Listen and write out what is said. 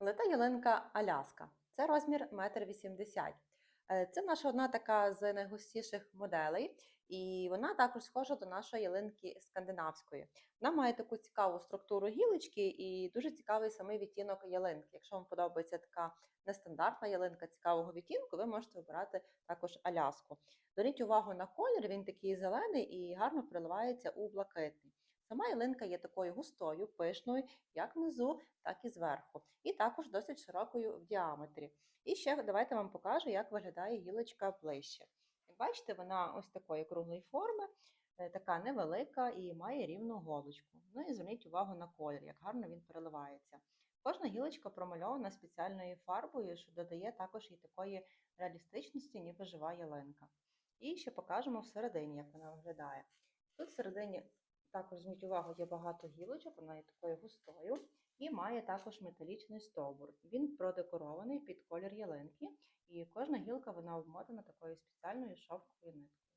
Лета ялинка Аляска. Це розмір 1,80 м. Е, Це наша одна така з найгустіших моделей, і вона також схожа до нашої ялинки скандинавської. Вона має таку цікаву структуру гілочки і дуже цікавий самий відтінок ялинки. Якщо вам подобається така нестандартна ялинка цікавого відтінку, ви можете обирати також Аляску. Зверніть увагу на колір, він такий зелений і гарно приливається у блакитний. Сама ялинка є такою густою, пишною, як внизу, так і зверху, і також досить широкою в діаметрі. І ще давайте вам покажу, як виглядає гілочка ближче. Як бачите, вона ось такої круглої форми, е, така невелика і має рівну голочку. Ну і зверніть увагу на колір, як гарно він переливається. Кожна гілочка промальована спеціальною фарбою, що додає також і такої реалістичності, ніби жива ялинка. І ще покажемо всередині, як вона виглядає. Тут всередині також зверніть увагу, є багато гілочок, вона є такою густою і має також металічний стовбур. Він продекорований під колір ялинки, і кожна гілка вона обмотана такою спеціальною шовковою ниткою.